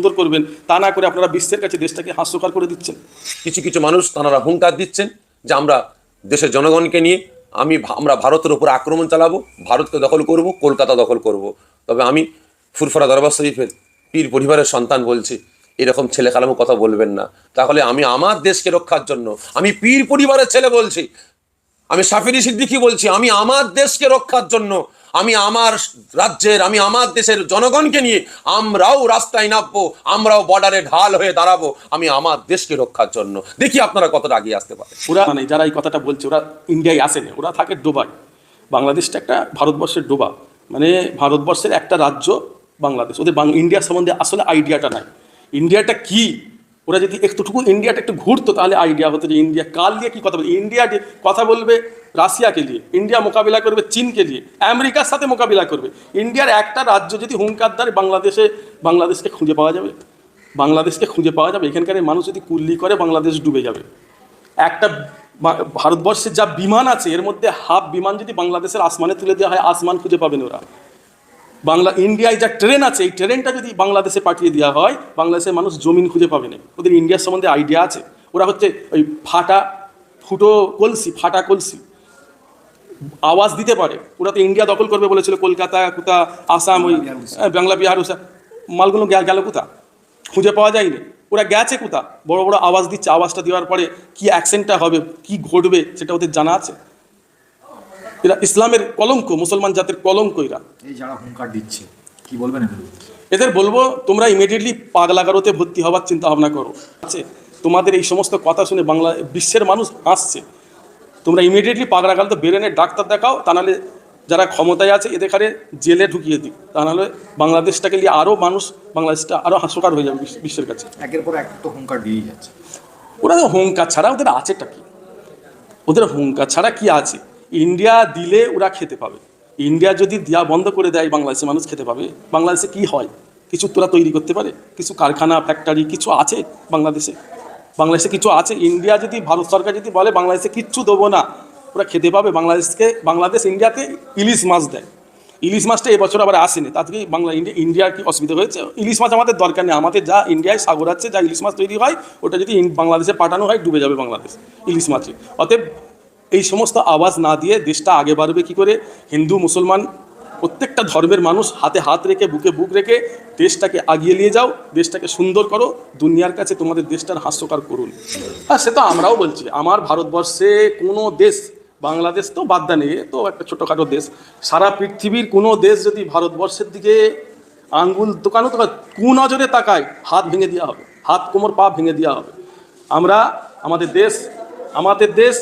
সুন্দর করবেন, তা না করে আপনারা বিশ্বের কাছে দেশটাকে হাস্যকর করে দিচ্ছেন। কিছু কিছু মানুষ তারা হুঙ্কার দিচ্ছেন যে আমরা দেশের জনগণকে নিয়ে আমি আমরা ভারতের উপর আক্রমণ চালাবো, ভারতকে দখল করব, কলকাতা দখল করব। তবে আমি ফুরফরা দরবার শরীফের পীর পরিবারের সন্তান বলছি, এরকম ছেলে কালামো কথা বলবেন না। তাহলে আমি আমার দেশকে রক্ষার জন্য, আমি পীর পরিবারের ছেলে বলছি আমি সাফিরি সিদ্দিকি বলছি, আমি আমার দেশকে রক্ষার জন্য, আমি আমার রাজ্যের, আমি আমার দেশের জনগণকে নিয়ে আমরাও রাস্তায় নামবো, আমরাও বর্ডারে ঢাল হয়ে দাঁড়াবো, আমি আমার দেশকে রক্ষার জন্য। দেখি আপনারা কতটা এগিয়ে আসতে পারে ওরা মানে যারা এই কথাটা বলছে, ওরা ইন্ডিয়ায় আসেনি, ওরা থাকে ডোবাই বাংলাদেশটা একটা ভারতবর্ষের ডোবা। মানে ভারতবর্ষের একটা রাজ্য বাংলাদেশ। ওদের ইন্ডিয়া সম্বন্ধে আসলে আইডিয়াটা নাই। ইন্ডিয়াটা কি? ওরা যদি একটুটুকু ইন্ডিয়াটা একটু ঘুরতো, তাহলে আইডিয়া হতো যে ইন্ডিয়া কাল দিয়ে কি কথা বলবে? ইন্ডিয়া কথা বলবে রাশিয়াকে নিয়ে ইন্ডিয়া মোকাবিলা করবে চীনকে নিয়ে আমেরিকার সাথে মোকাবিলা করবে। ইন্ডিয়ার একটা রাজ্য যদি হুঙ্কার দ্বারে বাংলাদেশে, বাংলাদেশকে খুঁজে পাওয়া যাবে? বাংলাদেশকে খুঁজে পাওয়া যাবে? এখানকার মানুষ যদি কুল্লি করে, বাংলাদেশ ডুবে যাবে। একটা ভারতবর্ষের যা বিমান আছে, এর মধ্যে হাফ বিমান যদি বাংলাদেশের আসমানে তুলে দেওয়া হয়, আসমান খুঁজে পাবেন ওরা। বাংলা ইন্ডিয়ায় যা ট্রেন আছে এই ট্রেনটা যদি বাংলাদেশে পাঠিয়ে দেওয়া হয় বাংলাদেশের মানুষ জমিন খুঁজে পাবে না। ওদের ইন্ডিয়ার সম্বন্ধে আইডিয়া আছে। ওরা হচ্ছে ওই ফাটা ফুটো কলসি ফাটা কলসি। আওয়াজ দিতে পারে। ওরা তো ইন্ডিয়া দখল করবে বলেছিল কলকাতা কোথা আসাম ওই হ্যাঁ, বাংলা বিহার ওসা মালগুলো গেল কোথা? খুঁজে পাওয়া যায়নি। ওরা গেছে কোথা? বড় বড় আওয়াজ দিচ্ছে। আওয়াজটা দেওয়ার পরে কি অ্যাকশনটা হবে কি ঘটবে সেটা ওদের জানা আছে। এরা ইসলামের কলঙ্ক মুসলমান জাতির কলঙ্ক এরা। এই যারা হুঙ্কার দিচ্ছে কি বলবেন এদের বলব তোমরা ইমিডিয়েটলি পাগলাগারোতে ভর্তি হওয়ার চিন্তা ভাবনা করো। আছে তোমাদের এই সমস্ত কথা শুনে বাংলা বিশ্বের মানুষ হাসছে। তোমরা ইমিডিয়েটলি পাগলাগারোতে বেরেনে ডাক্তার দেখাও তা নাহলে যারা ক্ষমতায় আছে এদের খারে জেলে ঢুকিয়ে দিই তা নাহলে বাংলাদেশটাকে নিয়ে আরও মানুষ বাংলাদেশটা আরও হাস্যকার হয়ে যাবে বিশ্বের কাছে। একের পর এক তো হুঙ্কার দিয়েই যাচ্ছে। ওরা তো হুঙ্কার ছাড়া ওদের আছেটা কি? ওদের হুঙ্কার ছাড়া কি আছে? ইন্ডিয়া দিলে ওরা খেতে পাবে। ইন্ডিয়া যদি দেওয়া বন্ধ করে দেয়, বাংলাদেশের মানুষ খেতে পাবে। বাংলাদেশে কি হয়? কিছু তোরা তৈরি করতে পারে? কিছু কারখানা ফ্যাক্টরি কিছু আছে বাংলাদেশে? বাংলাদেশে কিছু আছে? ইন্ডিয়া যদি, ভারত সরকার যদি বলে, বাংলাদেশে কিচ্ছু দেবো না, ওরা খেতে পাবে। বাংলাদেশকে, বাংলাদেশ ইন্ডিয়াতে ইলিশ মাছ দেয়। ইলিশ মাছটা এবছর আবার আসেনি। তা থেকে বাংলা ইন্ডিয়া ইন্ডিয়ার কি অসুবিধা হয়েছে? ইলিশ মাছ আমাদের দরকার নেই। আমাদের যা ইন্ডিয়ায় সাগর আছে, যা ইলিশ মাছ তৈরি হয়, ওটা যদি বাংলাদেশে পাঠানো হয়, ডুবে যাবে বাংলাদেশ ইলিশ মাছে। অতএব এই সমস্ত আওয়াজ না দিয়ে দেশটা আগে বাড়বে কি করে? হিন্দু, মুসলমান, প্রত্যেকটা ধর্মের মানুষ হাতে হাত রেখে, বুকে বুক রেখে দেশটাকে আগিয়ে নিয়ে যাও, দেশটাকে সুন্দর করো, দুনিয়ার কাছে তোমাদের দেশটার হাস্যকর করুন। হ্যাঁ সে তো আমরাও বলছি, আমার ভারতবর্ষে কোনো দেশ, বাংলাদেশ তো বাদ এ তো একটা ছোটোখাটো দেশ। সারা পৃথিবীর কোনো দেশ যদি ভারতবর্ষের দিকে আঙ্গুল দোকানও তো কু নজরে তাকায়, হাত ভেঙে দেওয়া হবে, হাত কোমর পা ভেঙে দেওয়া হবে। আমরা, আমাদের দেশ আমাদের দেশ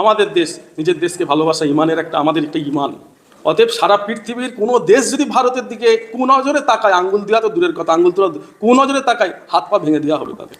আমাদের দেশ, নিজের দেশকে ভালোবাসা, ইমানের একটা আমাদের একটা ইমান। অতএব সারা পৃথিবীর কোনো দেশ যদি ভারতের দিকে কু নজরে তাকায়, আঙ্গুল দেওয়া তো দূরের কথা, আঙ্গুল তোলা কু নজরে তাকায়, হাত পা ভেঙে দেওয়া হবে তাদের।